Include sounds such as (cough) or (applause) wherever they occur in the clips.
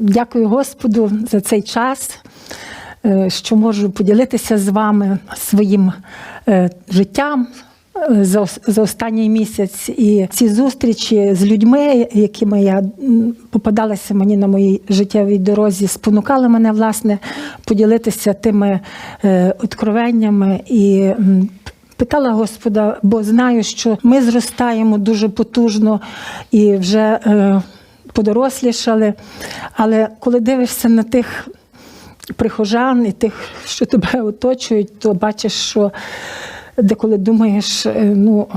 Дякую Господу за цей час, е, що можу поділитися з вами своїм е, життям е, за останній місяць. І ці зустрічі з людьми, якими я попадалася мені на моїй життєвій дорозі, спонукали мене власне поділитися тими откровеннями і. Питала Господа, бо знаю, що ми зростаємо дуже потужно і вже подорослішали. Але коли дивишся на тих прихожан і тих, що тебе оточують, то бачиш, що деколи думаєш, е, ну.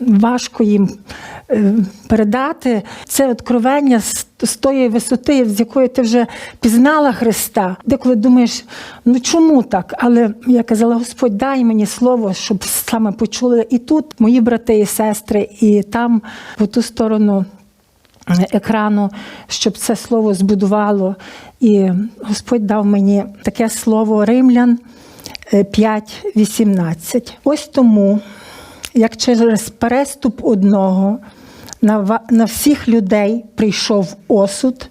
Важко їм е, передати це откровення з, тої висоти, з якої ти вже пізнала Христа. Деколи думаєш, ну чому так? Але я казала, Господь, дай мені слово, щоб саме почули і тут мої брати і сестри, і там, по ту сторону екрану, щоб це слово збудувало. І Господь дав мені таке слово Римлян е, 5.18. Ось тому, як через переступ одного на всіх людей прийшов осуд,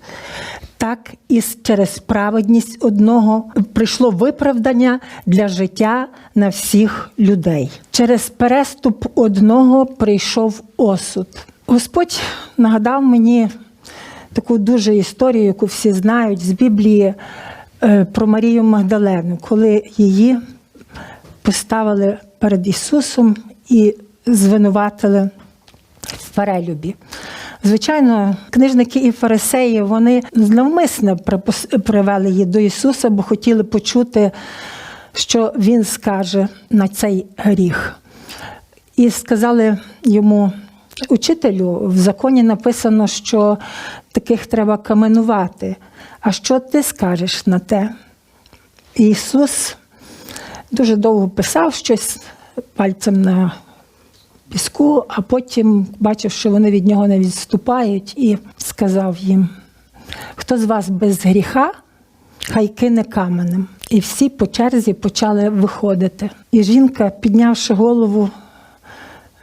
так і через праведність одного прийшло виправдання для життя на всіх людей. Через переступ одного прийшов осуд. Господь нагадав мені таку дуже історію, яку всі знають з Біблії е, про Марію Магдалену, коли її поставили перед Ісусом і звинуватили в перелюбі. Звичайно, книжники і фарисеї вони навмисно привели її до Ісуса, бо хотіли почути, що Він скаже на цей гріх. І сказали йому, учителю, в законі написано, що таких треба каменувати. А що ти скажеш на те? Ісус дуже довго писав щось пальцем на піску, а потім бачив, що вони від нього не відступають, і сказав їм: хто з вас без гріха, хай кине каменем. І всі по черзі почали виходити. І жінка, піднявши голову,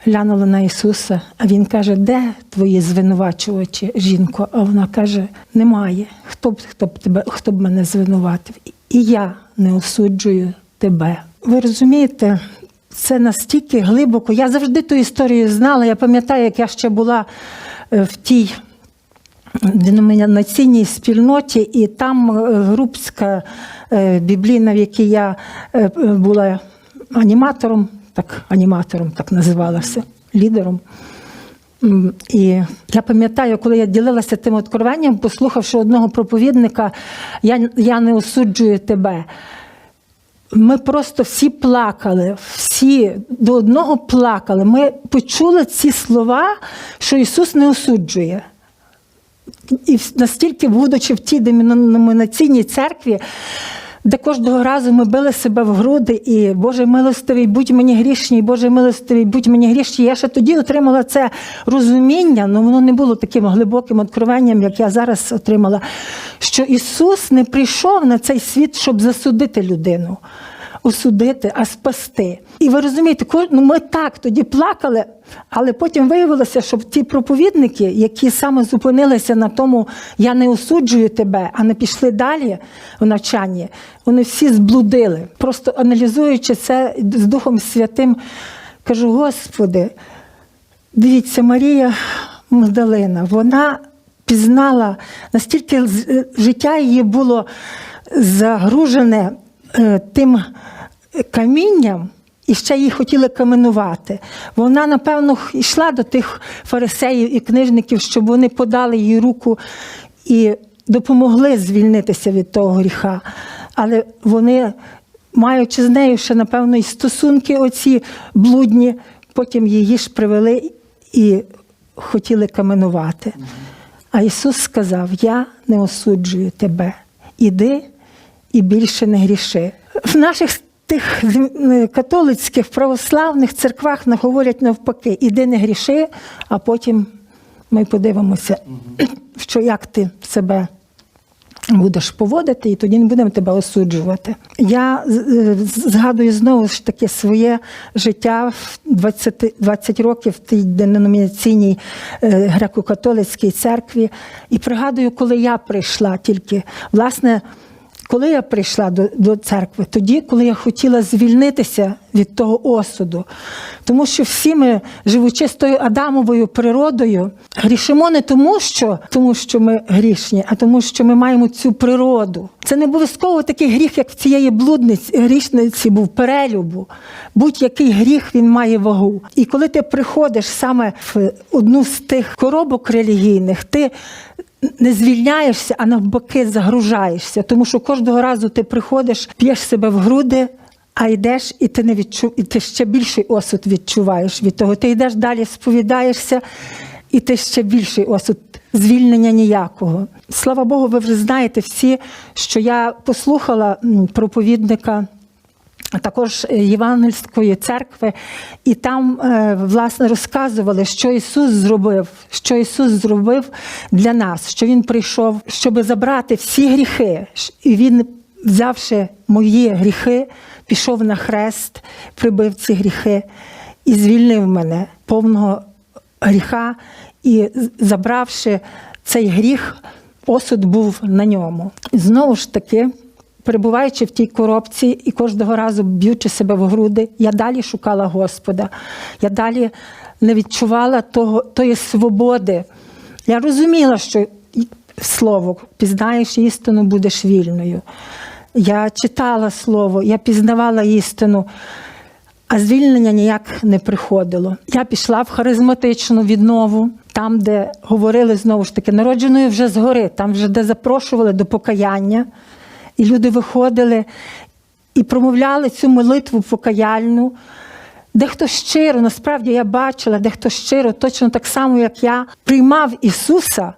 глянула на Ісуса, а Він каже: Де твої звинувачувачі, жінко? А вона каже: Немає. Хто б, хто б, тебе, хто б мене звинуватив? І я не осуджую тебе. Ви розумієте, це настільки глибоко. Я завжди ту історію знала. Я пам'ятаю, як я ще була е, в тій деномінаційній спільноті, і там е, групська е, біблійна, в якій я була аніматором, так, аніматором так називалася, лідером. І я пам'ятаю, коли я ділилася тим откровенням, послухавши одного проповідника, я, я не осуджую тебе. Ми просто всі плакали, всі до одного плакали. Ми почули ці слова, що Ісус не осуджує. І настільки, будучи в тій деномінаційній церкві, де кожного разу ми били себе в груди, і Боже милостивий, будь мені грішній, Боже милостивий, будь мені грішній. Я ще тоді отримала це розуміння, але воно не було таким глибоким откровенням, як я зараз отримала, що Ісус не прийшов на цей світ, щоб засудити людину. Осудити, а спасти. І ви розумієте, ну ми так тоді плакали, але потім виявилося, що ті проповідники, які саме зупинилися на тому, я не осуджую тебе, а не пішли далі в навчанні, вони всі зблудили. Просто аналізуючи це з Духом Святим, кажу: Господи, дивіться, Марія Магдалина, вона пізнала, настільки життя її було загружене тим камінням, і ще її хотіли каменувати. Вона, напевно, йшла до тих фарисеїв і книжників, щоб вони подали їй руку і допомогли звільнитися від того гріха. Але вони, маючи з нею ще, напевно, і стосунки оці блудні, потім її ж привели і хотіли каменувати. А Ісус сказав: Я не осуджую тебе. Іди і більше не гріши. В наших тих е, католицьких православних церквах говорять навпаки: іди не гріши, а потім ми подивимося, (clears throat) що як ти себе будеш поводити, і тоді не будемо тебе осуджувати. Я е, згадую знову ж таки своє життя в 20, 20 років в тій деномінаційній е, греко-католицькій церкві, і пригадую, коли я прийшла тільки власне. Коли я прийшла до, до церкви, тоді, коли я хотіла звільнитися від того осуду, тому що всі ми, живучи з тою Адамовою природою, грішимо не тому, що, тому що ми грішні, а тому, що ми маємо цю природу. Це не обов'язково такий гріх, як в цієї блудниці грішниці був перелюбу. Будь-який гріх він має вагу. І коли ти приходиш саме в одну з тих коробок релігійних, ти не звільняєшся, а навпаки загружаєшся. Тому що кожного разу ти приходиш, п'єш себе в груди, а йдеш, і ти не відчу... і ти ще більший осуд відчуваєш від того. Ти йдеш далі, сповідаєшся, і ти ще більший осуд. Звільнення ніякого. Слава Богу, ви вже знаєте всі, що я послухала проповідника також Євангельської церкви, і там е, власне розказували, що Ісус зробив, що Ісус зробив для нас, що Він прийшов, щоб забрати всі гріхи, і Він, взявши мої гріхи, пішов на хрест, прибив ці гріхи і звільнив мене повного гріха, і забравши цей гріх, осуд був на ньому. І знову ж таки перебуваючи в тій коробці і кожного разу б'ючи себе в груди, я далі шукала Господа. Я далі не відчувала того, тої свободи. Я розуміла, що слово пізнаєш істину, будеш вільною. Я читала слово, я пізнавала істину. А звільнення ніяк не приходило. Я пішла в харизматичну віднову, там, де говорили знову ж таки, народженою вже згори, там вже де запрошували до покаяння. І люди виходили і промовляли цю молитву покаяльну. Дехто щиро, насправді я бачила, дехто щиро, точно так само, як я, приймав Ісуса,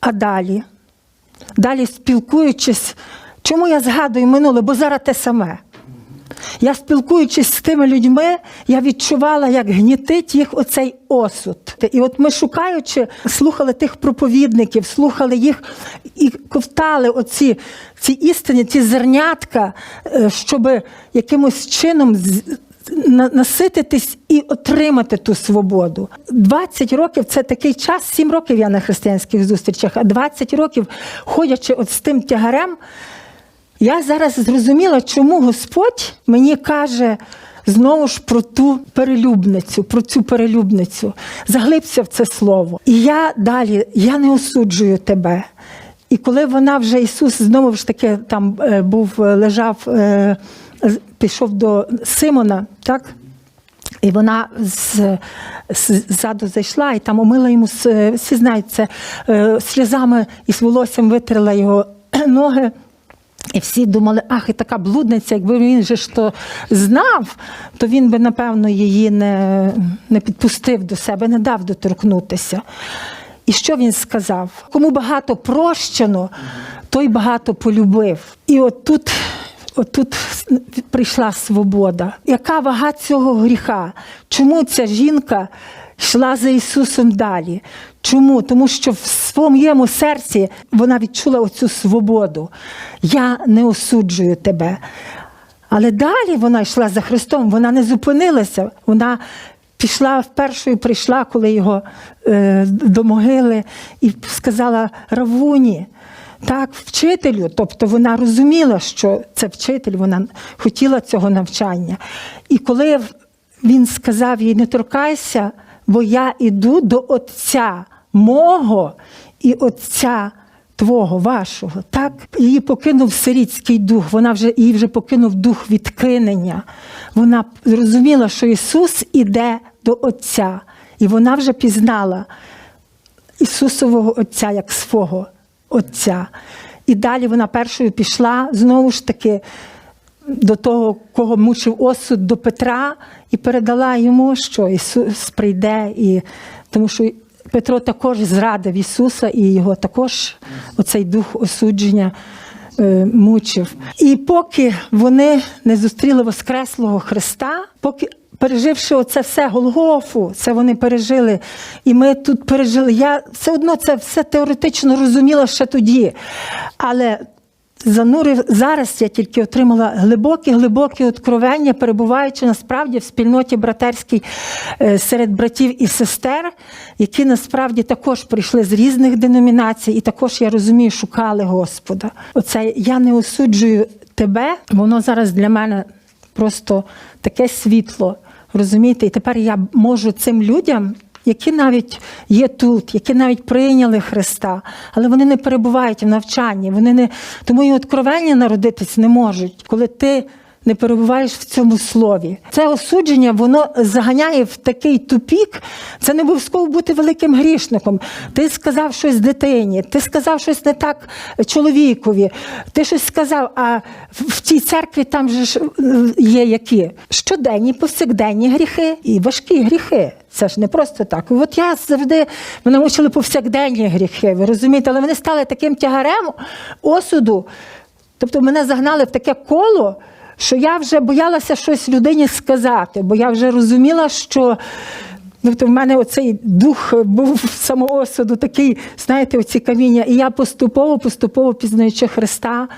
а далі, далі спілкуючись, чому я згадую минуле, бо зараз те саме. Я спілкуючись з тими людьми, я відчувала, як гнітить їх оцей осуд. І от ми, шукаючи, слухали тих проповідників, слухали їх і ковтали оці ці істини, ці зернятка, е, щоб якимось чином насититись і отримати ту свободу. 20 років це такий час, 7 років я на християнських зустрічах, а 20 років ходячи от з тим тягарем. Я зараз зрозуміла, чому Господь мені каже знову ж про ту перелюбницю, про цю перелюбницю. Заглибся в це слово. І я далі, я не осуджую тебе. І коли вона вже Ісус знову ж таки там е, був, е, лежав, е, пішов до Симона, так? І вона ззаду зайшла і там омила йому всі знають це сльозами і з волоссям витерла його (clears throat) ноги. І всі думали, ах, і така блудниця, якби він же ж то знав, то він би, напевно, її не, не підпустив до себе, не дав доторкнутися. І що він сказав? Кому багато прощено, той багато полюбив. І от тут, от тут прийшла свобода. Яка вага цього гріха? Чому ця жінка йшла за Ісусом далі? Чому? Тому що в своєму серці вона відчула оцю свободу. Я не осуджую тебе. Але далі вона йшла за Христом, вона не зупинилася. Вона пішла вперше, прийшла, коли його е, до могили, і сказала Равуні. Так, вчителю, тобто вона розуміла, що це вчитель, вона хотіла цього навчання. І коли він сказав їй, не торкайся, бо я іду до Отця мого і Отця твого, вашого. Так, її покинув сирітський дух, вона вже її вже покинув дух відкинення. Вона зрозуміла, що Ісус іде до Отця, і вона вже пізнала Ісусового Отця як свого Отця. І далі вона першою пішла знову ж таки до того, кого мучив осуд, до Петра, і передала йому, що Ісус прийде, і тому що Петро також зрадив Ісуса, і його також оцей дух осудження е, мучив. І поки вони не зустріли Воскреслого Христа, поки переживши оце все Голгофу, це вони пережили, і ми тут пережили. Я все одно це все теоретично розуміла ще тоді. Але занурив зараз я тільки отримала глибокі, глибокі откровення, перебуваючи насправді в спільноті братерській е, серед братів і сестер, які насправді також прийшли з різних деномінацій, і також я розумію, шукали Господа. Оце я не осуджую тебе, воно зараз для мене просто таке світло. Розумієте, і тепер я можу цим людям, які навіть є тут, які навіть прийняли Христа, але вони не перебувають в навчанні, вони не тому і откровення народитись не можуть, коли ти. Не перебуваєш в цьому слові. Це осудження, воно заганяє в такий тупік. Це не обов'язково бути великим грішником. Ти сказав щось дитині, ти сказав щось не так чоловікові, ти щось сказав. А в тій церкві там же ж е, є які щоденні, повсякденні гріхи і важкі гріхи. Це ж не просто так. От я завжди мене мучили повсякденні гріхи, ви розумієте, але вони стали таким тягарем осуду. Тобто мене загнали в таке коло, що я вже боялася щось людині сказати, бо я вже розуміла, що. Тобто в мене оцей дух був самоосуду, такий, знаєте, оці каміння. І я поступово, поступово пізнаючи Христа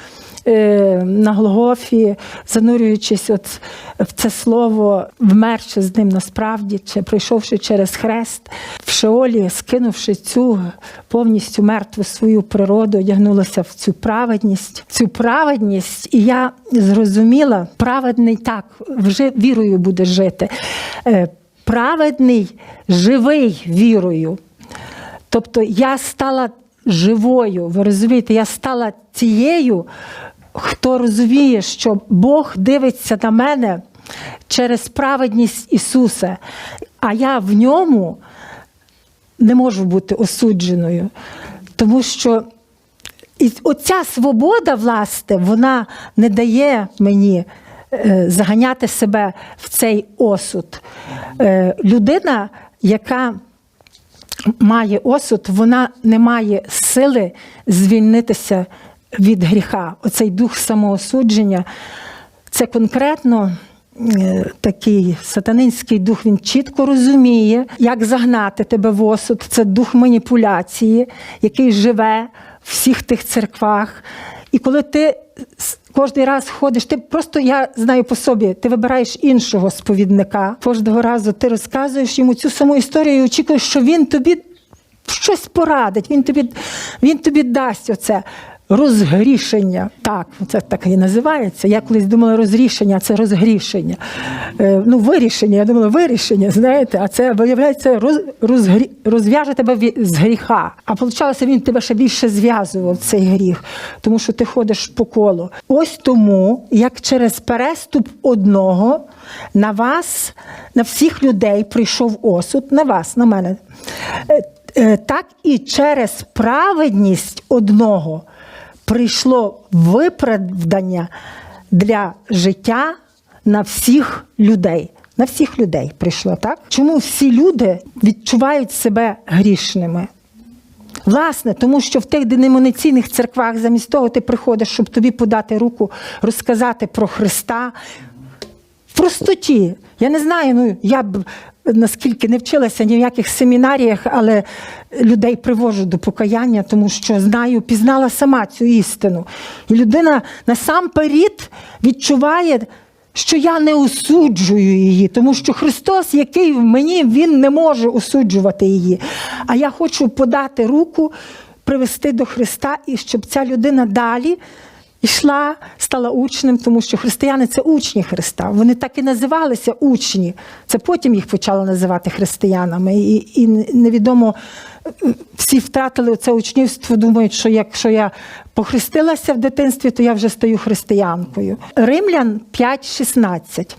на Голгофі, занурюючись от в це слово, вмерши з ним насправді, чи пройшовши через хрест, в Шеолі, скинувши цю повністю мертву свою природу, одягнулася в цю праведність, цю праведність, і я зрозуміла, праведний так, вже вірою буде жити. Е, праведний, живий вірою. Тобто я стала живою, ви розумієте, я стала тією, хто розуміє, що Бог дивиться на мене через праведність Ісуса, а я в ньому не можу бути осудженою. Тому що оця свобода, власне, вона не дає мені е, заганяти себе в цей осуд. Е, Людина, яка має осуд, вона не має сили звільнитися від гріха. Оцей дух самоосудження це конкретно. е, Такий сатанинський дух він чітко розуміє, як загнати тебе в осуд. Це дух маніпуляції, який живе в всіх тих церквах. І коли ти кожен раз ходиш, ти просто я знаю по собі, ти вибираєш іншого сповідника. Кожного разу ти розказуєш йому цю саму історію і очікуєш, що він тобі щось порадить, він тобі, він тобі дасть оце. Розгрішення. Так, це так і називається. Я колись думала розрішення, це розгрішення. Е, ну, вирішення, я думала, вирішення, знаєте, а це виявляється роз, розгрі, розв'яже тебе з гріха. А получалося, він тебе ще більше зв'язував цей гріх, тому що ти ходиш по колу. Ось тому, як через переступ одного на вас, на всіх людей прийшов осуд, на вас, на мене. Е, е, Так і через праведність одного прийшло виправдання для життя на всіх людей. На всіх людей прийшло, так? Чому всі люди відчувають себе грішними? Власне, тому що в тих деномінаційних церквах замість того ти приходиш, щоб тобі подати руку, розказати про Христа, в простоті. Я не знаю, ну я б наскільки не вчилася ні в яких семінаріях, але людей привожу до покаяння, тому що знаю, пізнала сама цю істину. І людина насамперед відчуває, що я не осуджую її, тому що Христос, який в мені, Він не може осуджувати її. А я хочу подати руку, привести до Христа, і щоб ця людина далі. Ішла, стала учнем, тому що християни це учні Христа. Вони так і називалися учні. Це потім їх почали називати християнами. І, і невідомо, е, всі втратили це учнівство, думають, що якщо я похрестилася в дитинстві, то я вже стаю християнкою. Римлян 5,16.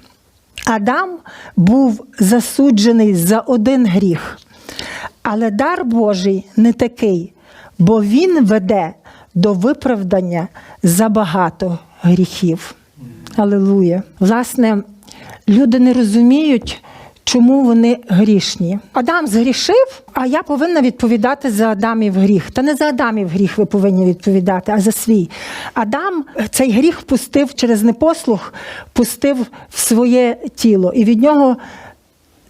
Адам був засуджений за один гріх, але дар Божий не такий, бо він веде до виправдання за багато гріхів. Алілуя. Власне, люди не розуміють, чому вони грішні. Адам згрішив, а я повинна відповідати за Адамів гріх. Та не за Адамів гріх ви повинні відповідати, а за свій. Адам цей гріх впустив через непослух, пустив в своє тіло. І від нього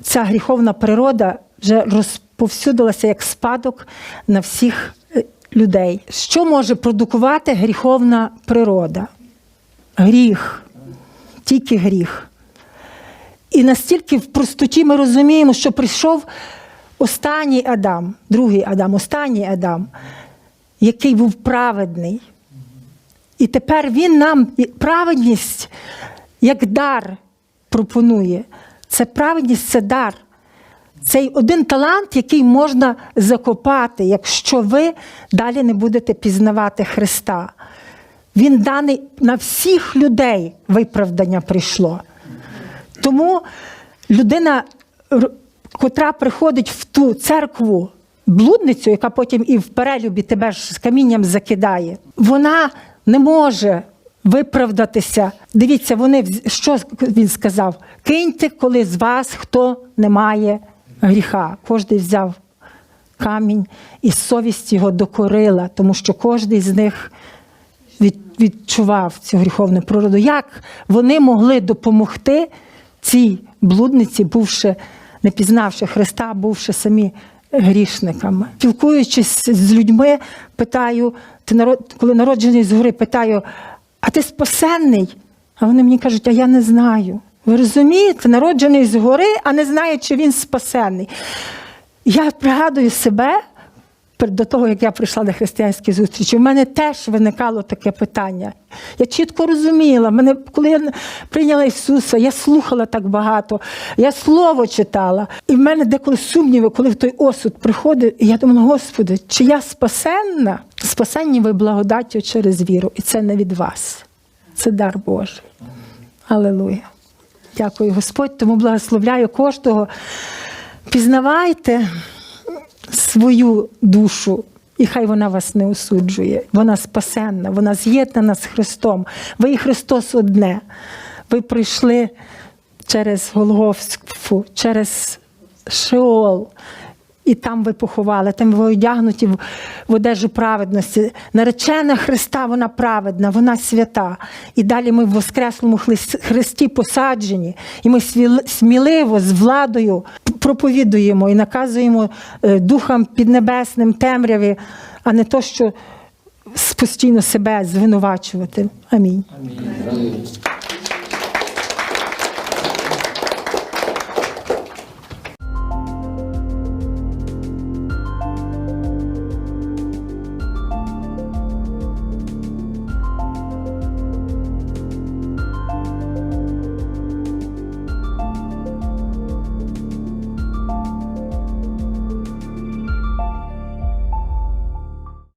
ця гріховна природа вже розповсюдилася як спадок на всіх людей. Що може продукувати гріховна природа? Гріх, тільки гріх. І настільки в простоті ми розуміємо, що прийшов останній Адам, другий Адам, останній Адам, який був праведний. І тепер він нам праведність як дар пропонує. Це праведність це дар. Цей один талант, який можна закопати, якщо ви далі не будете пізнавати Христа. Він даний на всіх людей виправдання прийшло. Тому людина, котра приходить в ту церкву, блудницю, яка потім і в перелюбі тебе ж з камінням закидає, вона не може виправдатися. Дивіться, вони що він сказав? Киньте, коли з вас хто не має гріха. Кожен взяв камінь, і совість його докорила, тому що кожен з них відчував цю гріховну природу. Як вони могли допомогти цій блудниці, бувши, не пізнавши Христа, бувши самі грішниками? Спілкуючись з людьми, питаю, ти народ, коли народжений згори, питаю, а ти спасенний? А вони мені кажуть, а я не знаю. Ви розумієте, народжений згори, а не знає, чи він спасенний. Я пригадую себе до того, як я прийшла на християнські зустрічі, у мене теж виникало таке питання. Я чітко розуміла, мене, коли я прийняла Ісуса, я слухала так багато, я слово читала. І в мене деколи сумніви, коли в той осуд приходить, і я думала, Господи, чи я спасенна? Спасенні ви благодаттю через віру, і це не від вас. Це дар Божий. Алелуя. Дякую, Господь, тому благословляю кожного. Пізнавайте свою душу, і хай вона вас не осуджує. Вона спасенна, вона з'єднана з Христом. Ви і Христос одне. Ви прийшли через Голговську, через Шеол. І там ви поховали, там ви одягнуті в, одежу праведності. Наречена Христа, вона праведна, вона свята. І далі ми в Воскреслому Христі посаджені, і ми сміливо з владою проповідуємо і наказуємо е, духам піднебесним темряві, а не то, що постійно себе звинувачувати. Амінь. Амінь.